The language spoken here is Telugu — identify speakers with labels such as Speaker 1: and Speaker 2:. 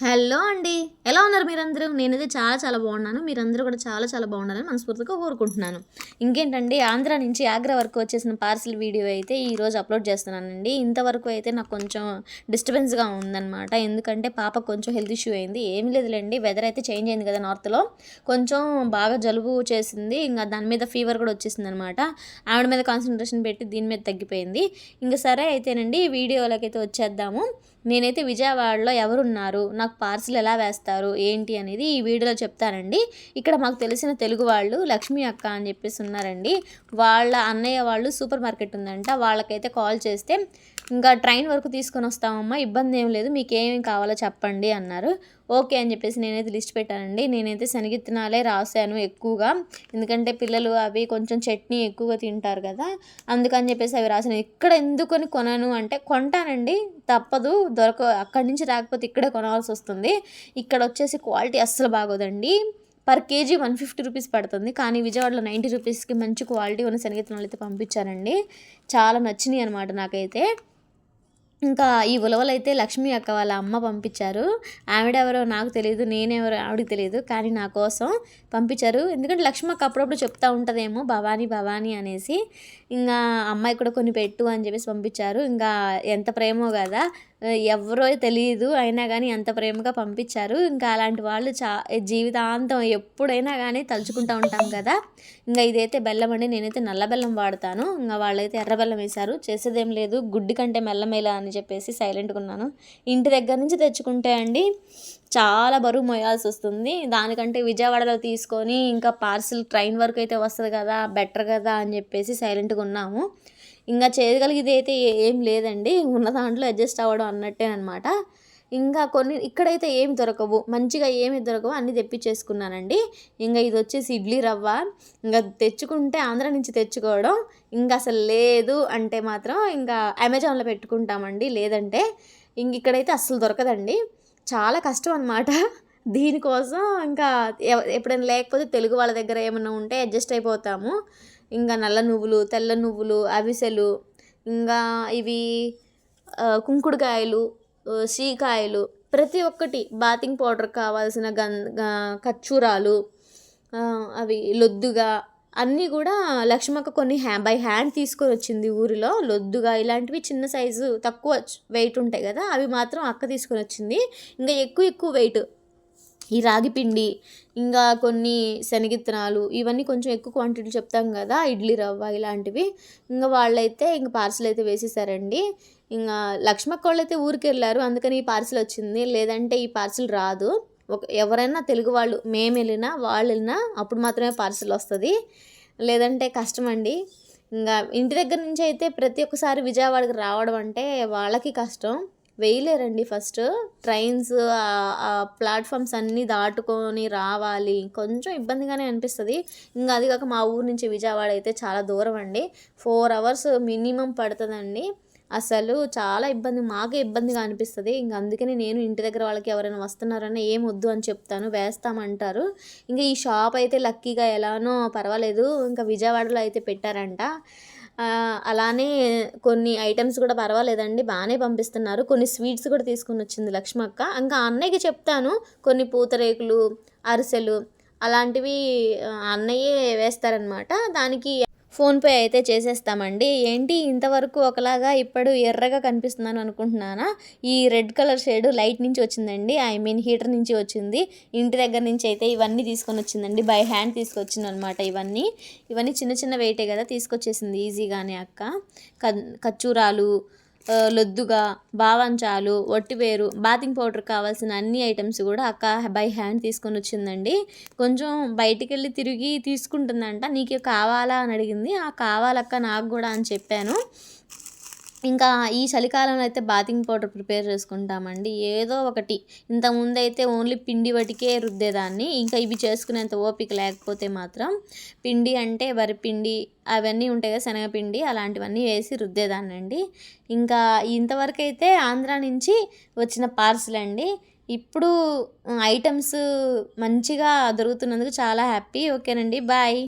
Speaker 1: హలో అండి. ఎలా ఉన్నారు మీరందరూ? నేనైతే చాలా చాలా బాగున్నాను. మీరందరూ కూడా చాలా చాలా బాగున్నారని మనస్ఫూర్తిగా కోరుకుంటున్నాను. ఇంకేంటండి? ఆంధ్ర నుంచి ఆగ్రా వరకు వచ్చేసిన పార్సిల్ వీడియో అయితే ఈరోజు అప్లోడ్ చేస్తున్నానండి. ఇంతవరకు అయితే నాకు కొంచెం డిస్టర్బెన్స్గా ఉందన్నమాట. ఎందుకంటే పాప కొంచెం హెల్త్ ఇష్యూ అయింది. ఏం లేదులేండి. వెదర్ అయితే చేంజ్ అయింది కదా నార్త్లో కొంచెం బాగా జలుబు చేసింది. ఇంకా దాని మీద ఫీవర్ కూడా వచ్చేసింది అనమాట ఆవిడ మీద కాన్సన్ట్రేషన్ పెట్టి దీని మీద తగ్గిపోయింది. ఇంకా సరే అయితేనండి వీడియోలకైతే వచ్చేద్దాము. నేనైతే విజయవాడలో ఎవరున్నారు? నా మాకు పార్సిల్ ఎలా వేస్తారు ఏంటి అనేది ఈ వీడియోలో చెప్తానండి. ఇక్కడ మాకు తెలిసిన తెలుగు వాళ్ళు లక్ష్మీ అక్క అని చెప్పేసి ఉన్నారండి. వాళ్ళ అన్నయ్య వాళ్ళు సూపర్ మార్కెట్ ఉందంట. వాళ్ళకైతే కాల్ చేస్తే ఇంకా ట్రైన్ వరకు తీసుకొని వస్తామమ్మా ఇబ్బంది ఏం లేదు మీకు ఏమేమి కావాలో చెప్పండి అన్నారు. ఓకే అని చెప్పేసి నేనైతే లిస్ట్ పెట్టానండి. నేనైతే శనగిత్తనాలే రాశాను ఎక్కువగా. ఎందుకంటే పిల్లలు అవి కొంచెం చట్నీ ఎక్కువగా తింటారు కదా అందుకని చెప్పేసి అవి రాశాను ఇక్కడ ఎందుకొని కొనను అంటే కొంటానండి. తప్పదు. దొరక అక్కడి నుంచి రాకపోతే ఇక్కడే కొనాల్సి వస్తుంది. ఇక్కడ వచ్చేసి క్వాలిటీ అస్సలు బాగోదండి. Per KG one fifty rupees పడుతుంది. కానీ విజయవాడలో నైంటీ రూపీస్కి మంచి క్వాలిటీ ఉన్న శనగిత్తనాలు అయితే పంపించారండి. చాలా నచ్చినాయి అనమాట నాకైతే. ఇంకా ఈ ఉలవలైతే లక్ష్మీ లక్ష్మి అక్క వాళ్ళ అమ్మ పంపించారు. ఆవిడెవరో నాకు తెలియదు నేనెవరో ఆవిడకి తెలియదు కానీ నా కోసం పంపించారు. ఎందుకంటే లక్ష్మి అక్క అప్పుడప్పుడు చెప్తూ ఉంటుందేమో భవానీ భవానీ అనేసి. ఇంకా అమ్మాయి కూడా కొన్ని పెట్టు అని చెప్పేసి పంపించారు. ఇంకా ఎంత ప్రేమో కదా ఎవరో తెలియదు అయినా కానీ అంత ప్రేమగా పంపించారు. ఇంకా అలాంటి వాళ్ళు చా జీవితాంతం ఎప్పుడైనా కానీ తలుచుకుంటూ ఉంటాం కదా. ఇంకా ఇదైతే బెల్లం అండి నేనైతే నల్ల బెల్లం వాడతాను. ఇంకా వాళ్ళైతే ఎర్ర బెల్లం వేశారు. చేసేదేం లేదు గుడ్డి కంటే మెల్లమేలా అని చెప్పేసి సైలెంట్గా ఉన్నాను. ఇంటి దగ్గర నుంచి తెచ్చుకుంటే అండి చాలా బరువు మోయాల్సి వస్తుంది. దానికంటే విజయవాడలో తీసుకొని ఇంకా పార్సిల్ ట్రైన్ వరకు అయితే వస్తుంది కదా బెటర్ కదా అని చెప్పేసి సైలెంట్గా ఉన్నాము. ఇంకా చేయగలిగేది అయితే ఏం లేదండి. ఉన్న దాంట్లో అడ్జస్ట్ అవ్వడం అన్నట్టే అనమాట ఇంకా కొన్ని ఇక్కడైతే ఏమి దొరకవు. మంచిగా ఏమి దొరకవు. అన్ని తెప్పించేసుకున్నానండి. ఇంకా ఇది వచ్చేసి ఇడ్లీ రవ్వ. ఇంకా తెచ్చుకుంటే ఆంధ్ర నుంచి తెచ్చుకోవడం. ఇంకా అసలు లేదు అంటే మాత్రం ఇంకా అమెజాన్లో పెట్టుకుంటామండి. లేదంటే ఇంక ఇక్కడైతే అస్సలు దొరకదండి. చాలా కష్టం అనమాట దీనికోసం ఇంకా ఎప్పుడైనా లేకపోతే తెలుగు వాళ్ళ దగ్గర ఏమైనా ఉంటే అడ్జస్ట్ అయిపోతాము. ఇంకా నల్ల నువ్వులు తెల్ల నువ్వులు అవిసెలు ఇంకా ఇవి కుంకుడుకాయలు సీకాయలు ప్రతి ఒక్కటి బాతింగ్ పౌడర్ కావాల్సిన గన్ ఖర్చూరాలు అవి లొద్దుగా అన్నీ కూడా లక్ష్మక్క కొన్ని హ్యా బై హ్యాండ్ తీసుకొని వచ్చింది ఊరిలో. లొద్దుగా ఇలాంటివి చిన్న సైజు తక్కువ వెయిట్ ఉంటాయి కదా అవి మాత్రం అక్క తీసుకొని వచ్చింది. ఇంకా ఎక్కువ ఎక్కువ వెయిట్ ఈ రాగి పిండి ఇంకా కొన్ని శనగిత్తనాలు ఇవన్నీ కొంచెం ఎక్కువ క్వాంటిటీ చెప్తాం కదా ఇడ్లీ రవ్వ ఇలాంటివి. ఇంకా వాళ్ళైతే ఇంకా పార్సల్ అయితే వేసేసారండి. ఇంకా లక్ష్మక్క వాళ్ళు అయితే ఊరికి వెళ్ళారు అందుకని ఈ పార్సిల్ వచ్చింది. లేదంటే ఈ పార్సిల్ రాదు. ఒక ఎవరైనా తెలుగు వాళ్ళు మేము వెళ్ళినా వాళ్ళు వెళ్ళినా అప్పుడు మాత్రమే పార్సిల్ వస్తుంది. లేదంటే కష్టం అండి. ఇంకా ఇంటి దగ్గర నుంచి అయితే ప్రతి ఒక్కసారి విజయవాడకి రావడం అంటే వాళ్ళకి కష్టం. వేయలేరండి ఫస్ట్. ట్రైన్స్ ప్లాట్ఫామ్స్ అన్నీ దాటుకొని రావాలి. కొంచెం ఇబ్బందిగానే అనిపిస్తుంది. ఇంకా అది కాక మా ఊరు నుంచి విజయవాడ అయితే చాలా దూరం అండి. ఫోర్ అవర్స్ మినిమం పడుతుందండి. అసలు చాలా ఇబ్బంది మాకే ఇబ్బందిగా అనిపిస్తుంది. ఇంక అందుకనే నేను ఇంటి దగ్గర వాళ్ళకి ఎవరైనా వస్తున్నారని ఏం వద్దు అని చెప్తాను వేస్తామంటారు. ఇంకా ఈ షాప్ అయితే లక్కీగా ఎలానో పర్వాలేదు. ఇంకా విజయవాడలో అయితే పెట్టారంట. అలానే కొన్ని ఐటమ్స్ కూడా పర్వాలేదండి. బాగానే పంపిస్తున్నారు. కొన్ని స్వీట్స్ కూడా తీసుకుని వచ్చింది లక్ష్మక్క ఇంకా అన్నయ్యకి చెప్తాను. కొన్ని పూతరేకులు అరిసెలు అలాంటివి అన్నయ్యే వేస్తారనమాట దానికి ఫోన్పే అయితే చేసేస్తామండి. ఏంటి? ఇంతవరకు ఒకలాగా ఇప్పుడు ఎర్రగా కనిపిస్తున్నాను అనుకుంటున్నానా? ఈ రెడ్ కలర్ షేడ్ లైట్ నుంచి వచ్చిందండి. ఐ మీన్ హీటర్ నుంచి వచ్చింది. ఇంటి దగ్గర నుంచి అయితే ఇవన్నీ తీసుకొని వచ్చిందండి. బై హ్యాండ్ తీసుకొచ్చింది అనమాట ఇవన్నీ. ఇవన్నీ చిన్న చిన్న వెయిటే కదా తీసుకొచ్చేసింది. ఈజీగానే అక్క. కచ్చూరాలు లొద్దుగా బావంచాలు ఒట్టివేరు బాతింగ్ పౌడర్ కావాల్సిన అన్ని ఐటమ్స్ కూడా అక్క బై హ్యాండ్ తీసుకొని వచ్చిందండి. కొంచెం బయటికి వెళ్ళి తిరిగి తీసుకుంటుందంట. నీకు కావాలా అని అడిగింది. ఆ కావాలక్క నాకు కూడా అని చెప్పాను. ఇంకా ఈ చలికాలంలో అయితే బాతింగ్ పౌడర్ ప్రిపేర్ చేసుకుంటామండి. ఏదో ఒకటి. ఇంతకుముందు అయితే ఓన్లీ పిండి వటికే రుద్దేదాన్ని. ఇంకా ఇవి చేసుకునేంత ఓపిక లేకపోతే మాత్రం పిండి అంటే వరిపిండి అవన్నీ ఉంటాయి కదా శనగపిండి అలాంటివన్నీ వేసి రుద్దేదాన్ని అండి ఇంకా ఇంతవరకు అయితే ఆంధ్ర నుంచి వచ్చిన పార్సల్ అండి. ఇప్పుడు ఐటమ్స్ మంచిగా దొరుకుతున్నందుకు చాలా హ్యాపీ ఓకేనండి. బాయ్